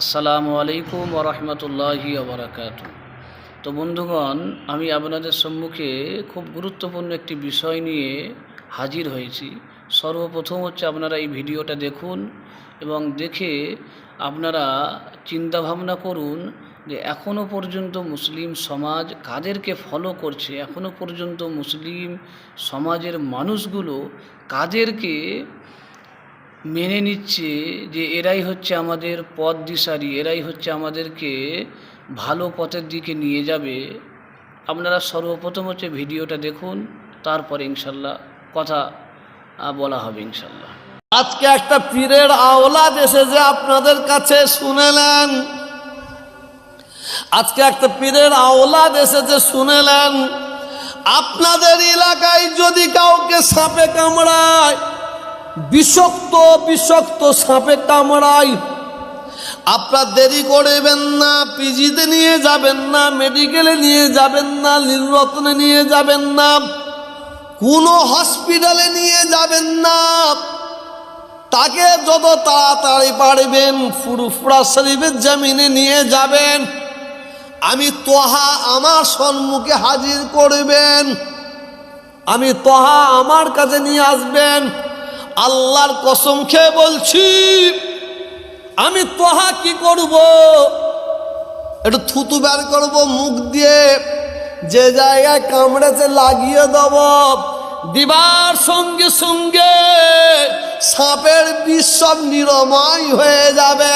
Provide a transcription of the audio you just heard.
আসসালামু আলাইকুম ওরহমতুল্লাহি আবরাকাত তো বন্ধুগণ, আমি আপনাদের সম্মুখে খুব গুরুত্বপূর্ণ একটি বিষয় নিয়ে হাজির হয়েছি। সর্বপ্রথম হচ্ছে আপনারা এই ভিডিওটা দেখুন এবং দেখে আপনারা চিন্তা ভাবনা করুন যে এখনও পর্যন্ত মুসলিম সমাজ কাদেরকে ফলো করছে এখনও পর্যন্ত মুসলিম সমাজের মানুষগুলো কাদেরকে মেনে নিচ্ছে যে এরাই হচ্ছে আমাদের পথ দিশারি, এরাই হচ্ছে আমাদেরকে ভালো পথের দিকে নিয়ে যাবে। আপনারা সর্বপ্রথম হচ্ছে ভিডিওটা দেখুন, তারপরে ইনশাল্লাহ কথা বলা হবে ইনশাল্লাহ। আজকে একটা পীরের আওলাদ এসেছে আপনাদের কাছে, শুনেলেন? আজকে একটা পীরের আওলা আওলাদ এসেছে, শুনেলেন? আপনাদের এলাকায় যদি কাউকে সাপে কামড়ায় বিষাক্ত বিষাক্ত সাপে কামড়ায়। আপনার দেরি করবেন না, পিজিতে নিয়ে যাবেন না, মেডিকেলে নিয়ে যাবেন না নীলরত্নে নিয়ে যাবেন না, কোনো হসপিটালে নিয়ে যাবেন না। তাকে যত তাড়াতাড়ি পারবেন, ফুরফুরা শরীফের জমিনে নিয়ে যাবেন। আমি তোহা আমার সম্মুখে হাজির করবেন। আমি তোহা আমার কাছে নিয়ে আসবেন। আল্লাহর কসম খেয়ে বলছি, আমি তোহা কি করব? একটু থুতু বের করব, মুখ দিয়ে যে জায়গায় কামড়েছে লাগিয়ে দেব। দিবার সঙ্গে সঙ্গে সাপের বিষ সব নিরাময় হয়ে যাবে।